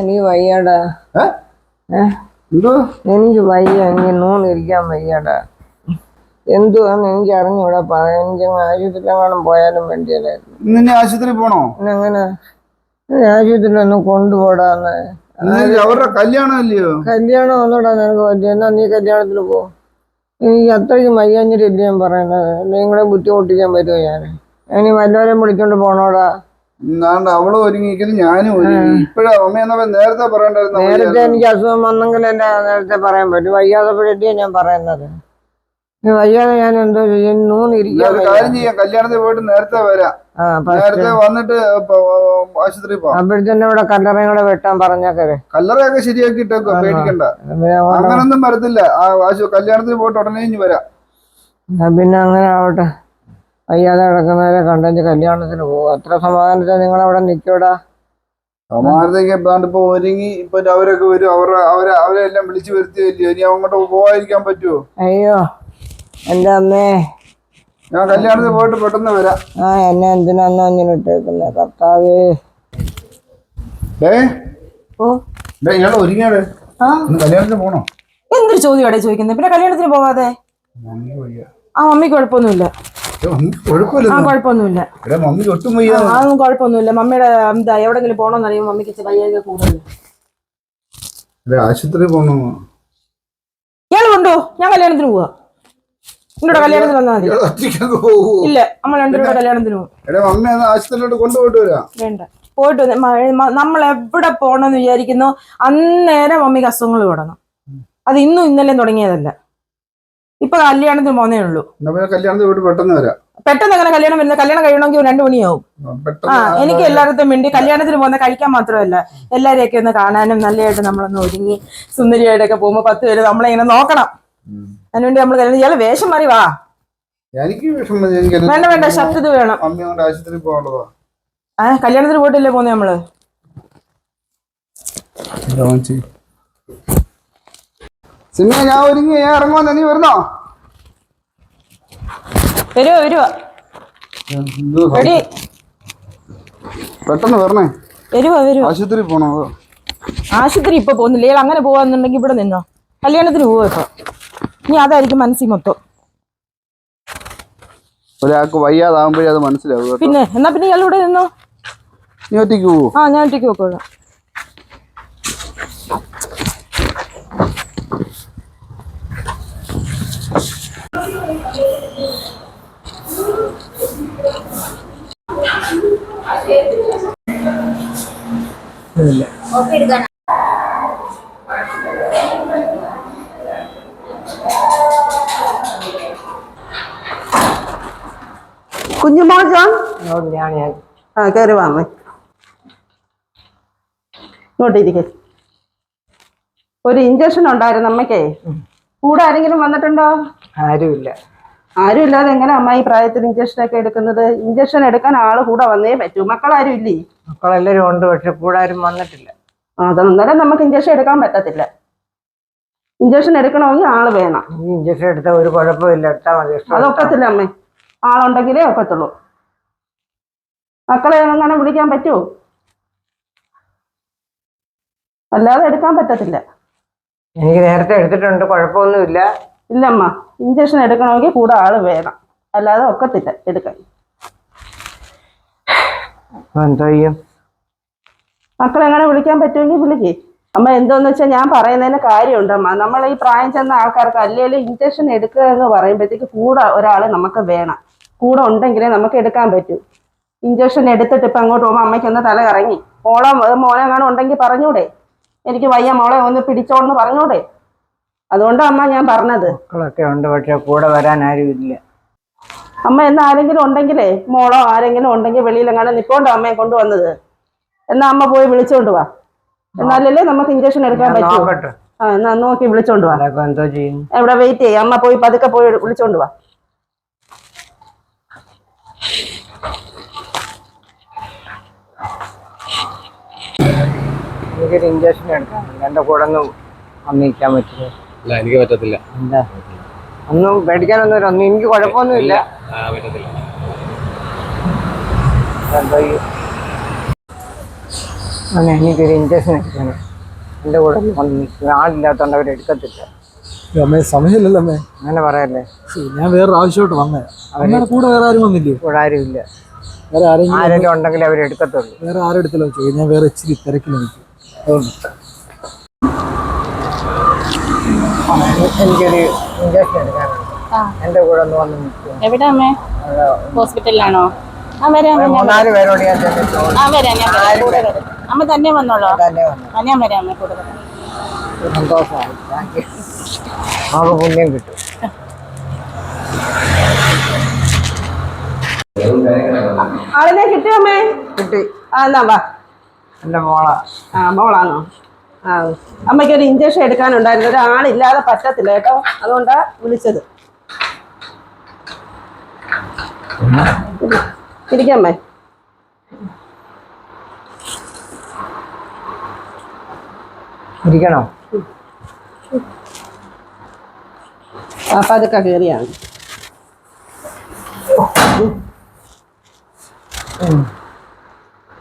എനിക്ക് വയ്യാടാ. എനിക്ക് വയ്യ എനിക്ക് നൂണിരിക്കാൻ വയ്യാടാ. എന്തുവാന്ന് എനിക്ക് അറിഞ്ഞൂടാ. പറയാൻ എനിക്ക് അങ്ങ് ആശുപത്രിയിലെങ്ങാനും പോയാലും വേണ്ടിയല്ലായിരുന്നു. ആശുപത്രി പോണോ? പിന്നെങ്ങനെ ആശുപത്രിയിലൊന്ന് കൊണ്ടുപോടാന്ന്. അവരുടെ കല്യാണം അല്ലയോ കല്യാണം ഒന്നുകൂടാ നിനക്ക് പറ്റിയ. എന്നാ നീ കല്യാണത്തിന് പോ. എനിക്ക് അത്രയ്ക്ക് മയ്യാഞ്ഞിട്ടില്ല ഞാൻ പറയുന്നത്? നിങ്ങളെ ബുദ്ധിമുട്ടിക്കാൻ പറ്റുമോ ഞാൻ ഇനി വല്ലവരെയും വിളിച്ചോണ്ട് പോണോടാ. നാണ്ട് അവളും ഒരുങ്ങിയിരിക്കുന്നു ഞാനും ഒരുങ്ങി. ഇപ്പോഴും അമ്മ എന്നപ്പോ നേരത്തെ പറയണ്ടായിരുന്നു നേരത്തെ എനിക്ക് അസുഖം വന്നെങ്കിൽ വന്നെങ്കിലല്ല നേരത്തെ പറയാൻ പറ്റും. വയ്യാതെപ്പോഴല്ലേ ഞാൻ പറയുന്നത്. വയ്യാതെ ഞാൻ എന്തോ. കാര്യം ചെയ്യാം. കല്യാണത്തിൽ പോയിട്ട് നേരത്തെ വരാം. നേരത്തെ വന്നിട്ട് ആശുപത്രി പോവാം. ഇവിടെ കല്ലറയും കൂടെ വെട്ടാൻ പറഞ്ഞേക്കരെ കല്ലറയൊക്കെ ശരിയാക്കിയിട്ടേക്കോ പേടിക്കണ്ട. പിന്നെ അങ്ങോട്ട് അങ്ങനൊന്നും വരത്തില്ല. ആ കല്യാണത്തിന് പോയിട്ട് ഉടനെ ഇനി വരാം. പിന്നെ അങ്ങനെ ആവട്ടെ. വയ്യാതെ കിടക്കുന്നവരെ കണ്ടെങ്കിൽ കല്യാണത്തിന് പോകും. അത്ര സമാധാനത്തിൽ നിങ്ങൾ അവിടെ നിൽക്കൂടാ സമാധാനത്തേക്ക് ഇപ്പാണ്ട് ഇപ്പൊ ഒരുങ്ങി ഇപ്പൊ അവരൊക്കെ വരും. അവരെ അവരെ അവരെല്ലാം വിളിച്ചു വരുത്തിയല്ലോ? ഇനി അങ്ങോട്ട് പോവാതിരിക്കാൻ പറ്റുമോ അയ്യോ എന്റെ അമ്മേ? ഞാൻ കല്യാണത്തിന് പോയിട്ട് പെട്ടെന്ന് വരാം. ആ എന്നെ എന്തിനാന്നോ ഇങ്ങനെ ഇട്ടേക്കുന്നത് കർത്താവേ. ഡേ. ഓ. ഡേ ഇയാൾ ഒരുങ്ങിയാട്? കല്യാണത്തിന് പോണോ? എന്തൊരു ചോദ്യമാടെ ചോദിക്കുന്നത് പിന്നെ കല്യാണത്തിന് പോവാതെ? ആ മമ്മിക്ക് കുഴപ്പമൊന്നുമില്ല. ആ കുഴപ്പമൊന്നുമില്ല അതൊന്നും കുഴപ്പമൊന്നുമില്ല മമ്മിയുടെ എന്താ എവിടെങ്കിലും പോകണമെന്ന് അറിയുമ്പോൾ മമ്മിക്ക് വയ്യാതെ കൂടുതൽ ആശുപത്രി പോണോ? ഇയാൾ കൊണ്ടോ ഞാൻ കല്യാണത്തിന് പോവാ. നിങ്ങളുടെ കല്യാണത്തിന് വന്നാൽ മതി. ഇല്ല നമ്മൾ രണ്ടുപേരുടെ കല്യാണത്തിന് പോകും എടാ മമ്മി ഒന്ന് ആശുപത്രിയിലോട്ട് കൊണ്ടുപോയിട്ട് വരാം. വേണ്ട. പോയിട്ട് നമ്മൾ എവിടെ പോകണമെന്ന് വിചാരിക്കുന്നു അന്നേരം മമ്മിക്ക് അസുഖങ്ങൾ തുടങ്ങും. അത് ഇന്നും ഇന്നലെ തുടങ്ങിയതല്ല. ഇപ്പൊ കല്യാണത്തിന് പോന്നേ ഉള്ളൂ. കല്യാണത്തിന് പോയിട്ട് പെട്ടെന്ന് വരാം. പെട്ടെന്ന് അങ്ങനെ കല്യാണം വരുന്ന കല്യാണം കഴിയണമെങ്കിൽ രണ്ടു മണിയാവും. ആ എനിക്ക് എല്ലായിടത്തും വേണ്ടി കല്യാണത്തിന് പോകുന്ന കഴിക്കാൻ മാത്രമല്ല എല്ലാരെയൊക്കെ ഒന്ന് കാണാനും നല്ലതായിട്ട് നമ്മളൊന്ന് ഒരുങ്ങി സുന്ദരിയായിട്ടൊക്കെ പോകുമ്പോ പത്ത് പേര് നമ്മളെ ഇങ്ങനെ നോക്കണം. അതിനുവേണ്ടി നമ്മൾ കല്യാണം ഇയാൾ വേഷം മാറി വാ. എനിക്ക് വേണ്ട വേണ്ട ഷർട്ട് ഇത് വേണം. ആശുപത്രി പോകാനുള്ളതാ. ആ കല്യാണത്തിന് പോയിട്ടില്ലേ പോന്നെ നമ്മൾ? സിനിമ ഞാൻ ഒരുങ്ങി ഞാൻ ഇറങ്ങുവാ നീ വരുന്നോ? വരുവോ വരുവോ റെഡി പെട്ടെന്ന് വരണേ. വരുവോ വരുവോ? ആശുപത്രി പോണോ? ആശുപത്രി ഇപ്പൊ പോകുന്നില്ല. അങ്ങനെ പോവാന്നുണ്ടെങ്കിൽ ഇവിടെ നിന്നോ. കല്യാണത്തിന് പോവോ ഇപ്പൊ? ഇനി അതായിരിക്കും മനസ്സിൽ മൊത്തം. ഒരാൾക്ക് വയ്യാതാകുമ്പോഴേ അത് മനസ്സിലാവും പിന്നെ എന്നാ പിന്നെ ഇയാൾ ഇവിടെ നിന്നോ? നീ ഒറ്റയ്ക്ക് പോവോ? ആ ഞാൻ ഒറ്റയ്ക്ക് പോക്കോളാം. അതുകൊണ്ട് ഞാൻ ഞാൻ. ആ കയറി വാമേ ഇങ്ങോട്ട് ഇരിക്കെ. ഒരു ഇഞ്ചക്ഷൻ ഉണ്ടായിരുന്നു അമ്മയ്ക്കേ. കൂടെ ആരെങ്കിലും വന്നിട്ടുണ്ടോ? ആരുമില്ല. ആരും ഇല്ലാതെ എങ്ങനെ അമ്മ ഈ പ്രായത്തിൽ ഇഞ്ചക്ഷൻ ഒക്കെ എടുക്കുന്നത്? ഇഞ്ചക്ഷൻ എടുക്കാൻ ആൾ കൂടെ വന്നേ പറ്റൂ. മക്കളാരും ഇല്ലേ? മക്കളെല്ലാരും ഉണ്ട് പക്ഷെ കൂടെ ആരും വന്നിട്ടില്ല. അത് അന്നേരം നമുക്ക് ഇഞ്ചക്ഷൻ എടുക്കാൻ പറ്റത്തില്ല. ഇഞ്ചക്ഷൻ എടുക്കണമെങ്കിൽ ആൾ വേണം. ഇഞ്ചക്ഷൻ എടുത്താൽ ഒരു കുഴപ്പമില്ല എടുത്താൽ മതി. അതൊക്കത്തില്ല അമ്മേ. ആളുണ്ടെങ്കിലേ ഒക്കത്തുള്ളൂ. മക്കളെ അങ്ങനെ വിളിക്കാൻ പറ്റുമോ അല്ലാതെ എടുക്കാൻ പറ്റത്തില്ല. എനിക്ക് നേരത്തെ എടുത്തിട്ടുണ്ട് കുഴപ്പമൊന്നുമില്ല. ഇല്ലമ്മ ഇഞ്ചക്ഷൻ എടുക്കണമെങ്കിൽ കൂടെ ആൾ വേണം. അല്ലാതെ ഒക്കത്തില്ല എടുക്കാൻ. എന്തോ ചെയ്യും? മക്കളെ എങ്ങനെ വിളിക്കാൻ പറ്റുമെങ്കിൽ വിളിക്കേ. അമ്മ എന്തോന്ന് വെച്ചാൽ ഞാൻ പറയുന്നതിന് കാര്യമുണ്ട് അമ്മ. നമ്മൾ ഈ പ്രായം ചെന്ന ആൾക്കാർക്ക് അല്ലെങ്കിൽ ഇഞ്ചക്ഷൻ എടുക്കുക എന്ന് പറയുമ്പോഴത്തേക്ക് കൂടെ ഒരാൾ നമുക്ക് വേണം. കൂടെ ഉണ്ടെങ്കിലേ നമുക്ക് എടുക്കാൻ പറ്റൂ. ഇഞ്ചക്ഷൻ എടുത്തിട്ട് ഇപ്പം അങ്ങോട്ട് പോകുമ്പോൾ അമ്മയ്ക്കൊന്ന് തല കറങ്ങി. മോളെ മോനെ എങ്ങാനും ഉണ്ടെങ്കിൽ പറഞ്ഞൂടെ. എനിക്ക് വയ്യ മോളെ ഒന്ന് പിടിച്ചോന്ന് പറഞ്ഞൂടെ. അതുകൊണ്ട് അമ്മ ഞാൻ പറഞ്ഞത്. മക്കളൊക്കെ ഉണ്ട് പക്ഷേ കൂടെ വരാൻ ആരുമില്ല അമ്മ എന്നാരെങ്കിലും ഉണ്ടെങ്കിലേ മോളോ ആരെങ്കിലും ഉണ്ടെങ്കിൽ വെളിയിലെങ്ങാനും നിപ്പോണ്ടോ അമ്മയെ കൊണ്ടുവന്നത്? എന്നാ അമ്മ പോയി വിളിച്ചോണ്ട് വാ. എന്നാലല്ലേ നമുക്ക് ഇഞ്ചക്ഷൻ എടുക്കാൻ പറ്റും. ആ എന്നാ നോക്കി വിളിച്ചോണ്ട് വാ. എവിടെ വെയിറ്റ് ചെയ്യ. അമ്മ പോയി പതുക്കെ പോയി വിളിച്ചോണ്ട് വാ. എനിക്കൊരു ഇഞ്ചക്ഷൻ എടുക്കാം എന്റെ കൂടെ ഒന്നും വന്നിരിക്കാൻ പറ്റില്ല. ഇല്ല എനിക്ക് പറ്റത്തില്ല. എന്താ? ഒന്നും പേടിക്കാനൊന്നും ഒന്നും എനിക്ക് കുഴപ്പമൊന്നുമില്ല. പറ്റത്തില്ല. എന്തോ ചെയ്യും അങ്ങനെ എനിക്കൊരു ഇഞ്ചക്ഷൻ എടുക്കണം എന്റെ കൂടെ ആളില്ലാത്തതുകൊണ്ട് അവർ എടുക്കത്തില്ല. അമ്മേ സമയമില്ലല്ലോ അമ്മേ. അങ്ങനെ പറയല്ലേ? ഞാൻ വേറെ ആവശ്യമായിട്ട് വന്നേ അവരുടെ കൂടെ വേറെ ആരും വന്നില്ലേ? കൂടെ ആരും ഇല്ല. വേറെ ആരെങ്കിലും ആരെങ്കിലും ഉണ്ടെങ്കിൽ അവർ എടുക്കത്തുള്ളൂ. വേറെ ആരും എടുത്തല്ലോ ചോദിക്കും ഞാൻ വേറെ ഇച്ചിരി തിരക്കിൽ നിൽക്കും. അതുകൊണ്ട്. എനിക്കൊരു ഇഞ്ചക്ഷൻ എടുക്കാനുണ്ട്. എന്റെ കൂടെ ഒന്ന് വന്ന് എവിടെ അമ്മേ? ഹോസ്പിറ്റലിലാണോ? ആ വരാം അമ്മേ, ഞാൻ മൂന്നാൽ പേരോട് ഞാൻ ആ ഞാൻ വരാം. അമ്മ തന്നെ വന്നോളോ. തന്നെ വരാം അമ്മ കൂടെ സന്തോഷമായി. നമുക്ക് പുണ്യം കിട്ടും. ആളിനെ കിട്ടിയോ അമ്മേ? കിട്ടി. ആ എന്നാ വാ. എന്റെ മോള. ആ മോളാണോ? ആ അമ്മയ്ക്ക് ഒരു ഇഞ്ചക്ഷൻ എടുക്കാനുണ്ടായിരുന്നു. ഒരാളില്ലാതെ പറ്റത്തില്ല കേട്ടോ. അതുകൊണ്ടാ വിളിച്ചത്. ഇരിക്കമ്മേ ഇരിക്കണോ? അപ്പൊ അതൊക്കെ കയറിയാണ്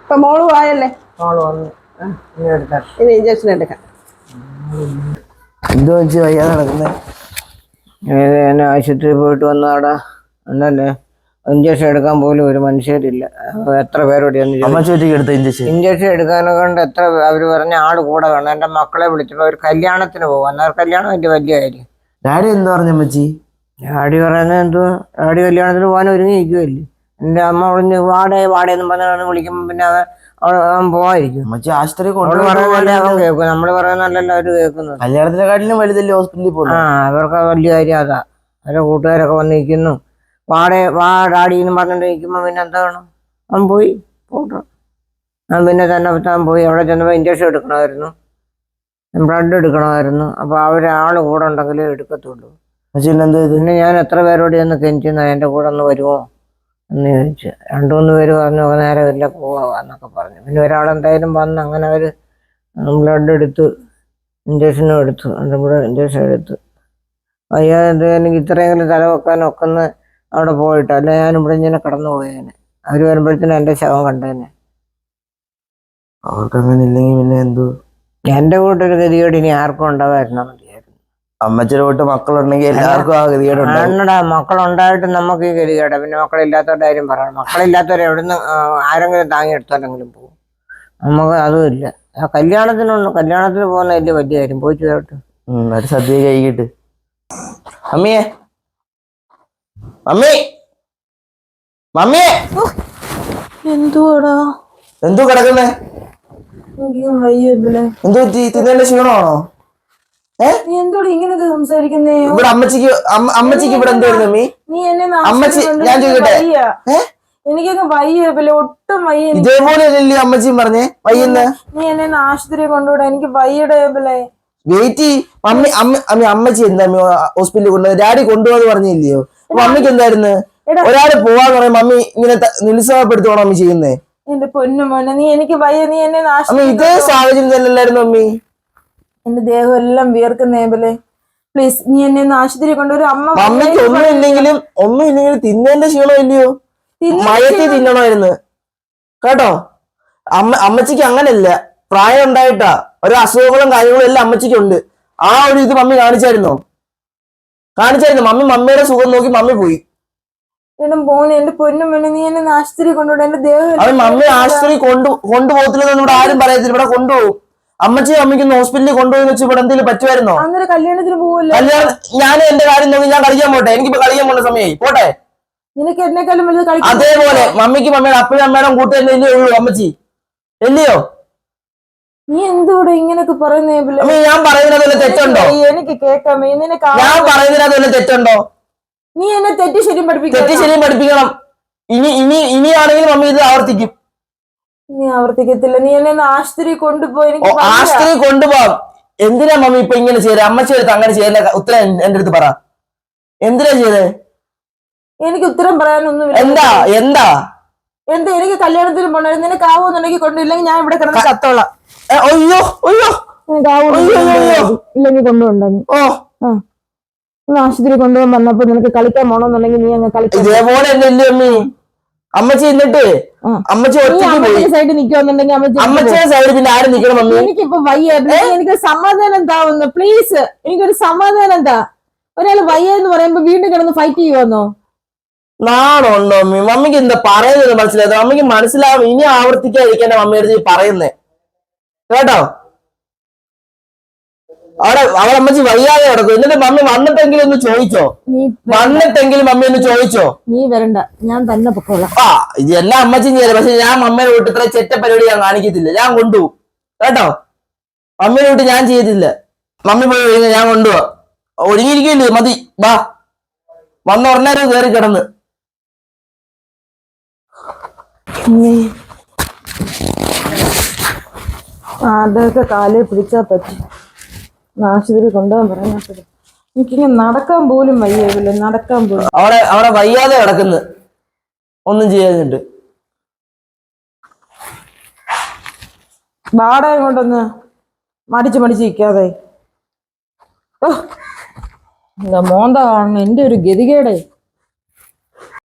ഇപ്പൊ മോൾ പോയല്ലേ മോൾ വന്ന്. ഇനി ഇഞ്ചക്ഷൻ എടുക്കാം. എന്തോ വെച്ച് വയ്യാതെ നടക്കുന്നത് ഞാൻ ആശുപത്രിയിൽ പോയിട്ട് വന്നതാടാ. എന്നല്ലേ ഇഞ്ചക്ഷൻ എടുക്കാൻ പോലും ഒരു മനുഷ്യരില്ല. എത്ര പേരോട് എടുത്ത ഇഞ്ചക്ഷൻ? ഇഞ്ചക്ഷൻ എടുക്കാനെ കൊണ്ട് എത്ര അവർ പറഞ്ഞ ആൾ കൂടെ വേണം. എന്റെ മക്കളെ വിളിച്ചപ്പോൾ ഒരു കല്യാണത്തിന് പോകും എന്നാൽ കല്യാണം എന്റെ വലിയ കാര്യം. ഡാഡി എന്താ പറഞ്ഞ അമ്മച്ചി? ഡാഡി പറയുന്നത് എന്തുവാ? ഡാഡി കല്യാണത്തിന് പോകാൻ ഒരുങ്ങിയിരിക്കുമല്ലേ എന്റെ അമ്മ ഒളിഞ്ഞ് വാടേ എന്ന് പറഞ്ഞാണ് വിളിക്കുമ്പോൾ പിന്നെ അവൻ അവൻ പോവായിരിക്കും ആശുപത്രി അവൻ കേൾക്കും. നമ്മൾ പറയുന്നല്ലല്ലോ അവർ കേൾക്കുന്നത്. കല്യാണത്തിനെക്കാട്ടിലും വലുതല്ലേ ഹോസ്പിറ്റലിൽ ആ പോകുന്നത് അവർക്ക് വലിയ കാര്യം അതാ. അവരുടെ കൂട്ടുകാരൊക്കെ വന്ന് നിൽക്കുന്നു വാടേ വാ ഡാഡി എന്ന് പറഞ്ഞിട്ട് നിൽക്കുമ്പോൾ പിന്നെ എന്താ വേണം അവൻ പോയി പോട്ടെ. ഞാൻ പിന്നെ തന്നെ താൻ പോയി അവിടെ ചെന്നപ്പോൾ ഇഞ്ചക്ഷൻ എടുക്കണമായിരുന്നു. ബ്ലഡ് എടുക്കണമായിരുന്നു. അപ്പോൾ അവരാൾ കൂടെ ഉണ്ടെങ്കിലേ എടുക്കത്തുള്ളൂ. എന്താ പിന്നെ ഞാൻ എത്ര പേരോട് ചെന്ന് കെഞ്ചിന്ന്? എന്റെ കൂടെ ഒന്ന് വരുമോ എന്ന് ചോദിച്ചു. രണ്ടു മൂന്ന് പേര് പറഞ്ഞു "ഒക്കെ നേരെ ഇല്ല പോവാന്നൊക്കെ പറഞ്ഞു. പിന്നെ ഒരാളെന്തായാലും വന്ന് അങ്ങനെ അവർ ബ്ലഡ് എടുത്ത് ഇഞ്ചക്ഷനും എടുത്തു. എന്റെ കൂടെ ഇഞ്ചക്ഷൻ എടുത്ത്. എന്ത് എനിക്ക് ഇത്രയെങ്കിലും തല വെക്കാൻ ഒക്കുന്ന അവിടെ പോയിട്ട് അല്ല ഞാൻ ഇവിടെ ഇങ്ങനെ കടന്നു പോയേനെ. അവർ വരുമ്പോഴത്തേനും എന്റെ ശവം കണ്ടേനെ. അവർക്ക് അങ്ങനെ ഇല്ലെങ്കിൽ പിന്നെ എന്തോ? എന്റെ കൂട്ടൊരു ഗതികേട് ഇനി ആർക്കും ഉണ്ടാവായിരുന്നാ മതിയായിരുന്നു. അമ്മച്ചിയുടെ വീട്ട് മക്കളുണ്ടെങ്കിൽ എല്ലാവർക്കും ആ ഗതികേട് അണ്ണടാ മക്കളുണ്ടായിട്ട് നമുക്ക് ഈ ഗതികേട. പിന്നെ മക്കളില്ലാത്തവരുടെ കാര്യം പറയണം. മക്കളില്ലാത്തവരെ എവിടുന്ന് ആ, ആരെങ്കിലും താങ്ങി എടുത്തോണ്ടെങ്കിലും പോകും നമുക്ക് അതുമില്ല ആ കല്യാണത്തിനൊന്നും കല്യാണത്തിന് പോകുന്ന വലിയ വലിയ കാര്യം. പോയിട്ട് വരട്ടെ. ഒരു സദ്യ കഴിക്കിട്ട്. അമ്മിയെ. മമ്മി. മമ്മി. എന്തുവാടാ? എന്തോ കിടക്കുന്നേ? എന്തോ തിന്നേണ്ട ക്ഷീണമാണോ? നീ എന്തോടെ ഇങ്ങനൊക്കെ സംസാരിക്കുന്നേ? ഇവിടെ അമ്മച്ചിക്ക് അമ്മച്ചിക്ക് ഇവിടെ എന്തായിരുന്നു അമ്മി നീ എന്നെ അമ്മച്ചി, ഞാൻ ചോദിക്കട്ടെ? എനിക്കങ്ങ് വയ്യ പിന്നെ ഒട്ടും വയ്യ. ഇതേപോലെ അല്ലല്ലോ അമ്മച്ചിയും പറഞ്ഞേ? വയ്യെന്ന്? നീ എന്നെ ആശുപത്രി കൊണ്ടുവിടാ എനിക്ക് വയ്യടേ ബിലെ വെയിറ്റ് അമ്മ അമ്മ അമ്മച്ചി എന്താ ഹോസ്പിറ്റലിൽ കൊണ്ടുപോയി ഡാഡി കൊണ്ടുപോകാന്ന് പറഞ്ഞില്ലയോ? അമ്മയ്ക്ക് എന്തായിരുന്നു. ഒരാൾ പോവാന്ന് പറയും മമ്മി ഇങ്ങനെ നിരുത്സാഹപ്പെടുത്തുവാണോ അമ്മി ചെയ്യുന്നേ? എന്റെ പൊന്നു മോനെ നീ എനിക്ക് വയ്യ നീ എന്നെ നാശം ഇതേ സാഹചര്യം തന്നെയല്ലായിരുന്നു അമ്മി എന്റെ ദേഹം എല്ലാം വിയർക്കുന്നേ ബിലെ. പ്ലീസ് നീ എന്നെ ഒന്ന് ആശുപത്രി കൊണ്ടുവരും. അമ്മ അമ്മയ്ക്ക് ഒന്നും ഇല്ലെങ്കിലും ഒന്നും ഇല്ലെങ്കിലും തിന്നേന്റെ ക്ഷീണം ഇല്ലയോ? മയത്തി തിന്നണമായിരുന്നു. കേട്ടോ? അമ്മ അമ്മച്ചിക്ക് അങ്ങനല്ല. പ്രായം ഉണ്ടായിട്ടാ. ഓരോ അസുഖങ്ങളും കാര്യങ്ങളും എല്ലാം അമ്മച്ചിക്കുണ്ട്. ആ ഒരു ഇത് മമ്മി കാണിച്ചായിരുന്നോ? കാണിച്ചായിരുന്നു. മമ്മി മമ്മിയുടെ സുഖം നോക്കി മമ്മി പോയി. എന്റെ മോനെ എന്റെ പൊന്നു മോനെ നീ എന്നെ ആശുപത്രി കൊണ്ടുവിടാ എന്റെ ദേഹം അത് മമ്മി ആശുപത്രി കൊണ്ടു കൊണ്ടുപോകത്തില്ലെന്ന് ഇവിടെ ആരും പറയത്തില്ല. ഇവിടെ കൊണ്ടുപോകും. അമ്മച്ചി അമ്മയ്ക്കൊന്ന് ഹോസ്പിറ്റലിൽ കൊണ്ടുപോയി വെച്ച് ഇവിടെ എന്തെങ്കിലും പറ്റുമായിരുന്നോ? അന്നേരം കല്യാണത്തിന് പോവല്ലോ? കല്യാണം ഞാൻ എന്റെ കാര്യം നോക്കി ഞാൻ കളിക്കാൻ പോട്ടെ. എനിക്കിപ്പോ കളിക്കാൻ പോണ സമയമായി പോട്ടെ? നിനക്ക് എന്നെക്കാളും വലുത് കളിക്കാൻ അതേപോലെ മമ്മിക്ക് മമ്മിയുടെ അപ്പനും അമ്മയുടെ ഇല്ലേ ഉള്ളൂ അമ്മച്ചി? ഇല്ലയോ? നീ എന്തുകൂടെ ഇങ്ങനൊക്കെ പറയുന്നേ ഞാൻ പറയുന്നത് തെറ്റുണ്ടോ? എനിക്ക് കേൾക്കാം നിനക്ക് ഞാൻ പറയുന്നത് തെറ്റുണ്ടോ? നീ എന്നെ തെറ്റി ശരിയും തെറ്റ് തെറ്റി ശരിയും പഠിപ്പിക്കണം. ഇനി ഇനി ഇനിയാണെങ്കിൽ മമ്മി ഇത് ആവർത്തിക്കും. നീ ആവർത്തിക്കത്തില്ല. നീ എന്നെ ആശ്രയി ആശുപത്രി കൊണ്ടുപോയി. ആശുപത്രി കൊണ്ടുപോകാം എന്തിനാ മമ്മി ഇപ്പൊ ഇങ്ങനെ ചെയ്തത് അമ്മച്ചി എടുത്ത് അങ്ങനെ ചെയ്യുന്ന ഉത്തരം എന്റെ അടുത്ത് പറ. എന്തിനാ ചെയ്തേ? എനിക്ക് ഉത്തരം പറയാനൊന്നും എന്താ? എന്താ? എന്താ? എനിക്ക് കല്യാണത്തിന് പോണേ നിനക്ക് ആവുമെന്നുണ്ടെങ്കിൽ കൊണ്ടില്ലെങ്കിൽ ഞാൻ ഇവിടെ കിടന്ന് ചത്തോളാം. ഏ, അയ്യോ അയ്യോ. ഇല്ലെങ്കിൽ കൊണ്ടുപോണ്ട നീ ഓ. ആ. ആശുപത്രി കൊണ്ടുപോകാൻ വന്നപ്പോ നിനക്ക് കളിക്കാൻ പോണോന്നുണ്ടെങ്കിൽ നീ അങ്ങ് കളിക്കാൻ ഇതേപോലെ അമ്മി? അമ്മച്ചി എന്നിട്ട്. അമ്മച്ചി സൈഡ് അമ്മച്ചിയുടെ പിന്നെ ആരും നിക്കണം മമ്മി എനിക്കിപ്പോ വയ്യ. എനിക്ക് സമാധാനം താവുന്നു പ്ലീസ് എനിക്കൊരു സമാധാനം എന്താ ഒരാൾ വയ്യ എന്ന് പറയുമ്പോ വീണ്ടും കിടന്ന് ഫൈറ്റ് ചെയ്യുവന്നോ? നാണുണ്ടോ അമ്മി? മമ്മിക്ക് എന്താ പറയുന്നത് മനസ്സിലായത് മമ്മിക്ക് മനസ്സിലാവും. ഇനി ആവർത്തിക്കാതിരിക്കാൻ മമ്മിയുടെ പറയുന്നേ. കേട്ടോ? അവിടെ അവിടെ അമ്മച്ചി വയ്യാതെ കിടക്കും എന്നിട്ട് മമ്മി വന്നിട്ടെങ്കിലും ഒന്ന് ചോദിച്ചോ? വന്നിട്ടെങ്കിലും മമ്മി ഒന്ന് ചോദിച്ചോ? നീ വരണ്ട. ഞാൻ തന്നെ പൊക്കോളാം. ആ ഇത് എല്ലാം അമ്മച്ചി ചെയ്യാം പക്ഷെ ഞാൻ മമ്മയുടെ വീട്ടിൽ ഇത്ര ചെറ്റ പരിപാടി ഞാൻ കാണിക്കത്തില്ല. ഞാൻ കൊണ്ടുപോകും. കേട്ടോ? മമ്മിയുടെ വീട്ടിൽ ഞാൻ ചെയ്തില്ല മമ്മി പോയി കഴിഞ്ഞാൽ ഞാൻ കൊണ്ടുപോവാ. ഒരുങ്ങിയിരിക്കില്ലേ മതി. വാ. വന്ന ഉടനെ കയറി കിടന്ന്. അതൊക്കെ കാലിൽ പിടിച്ചാൽ പറ്റും. ആശുപത്രി കൊണ്ടുപോകാൻ പറയാൻ പറ്റും എനിക്കിങ്ങനെ നടക്കാൻ പോലും വയ്യാവില്ല നടക്കാൻ പോലും. അവിടെ അവിടെ വയ്യാതെ കിടക്കുന്നു. ഒന്നും ചെയ്യാഞ്ഞിട്ട്. വാടക കൊണ്ടൊന്ന് മടിച്ച് മടിച്ച് നിൽക്കാതെ എന്താ മോന്ത കാണണം എന്റെ ഒരു ഗതികേടേ.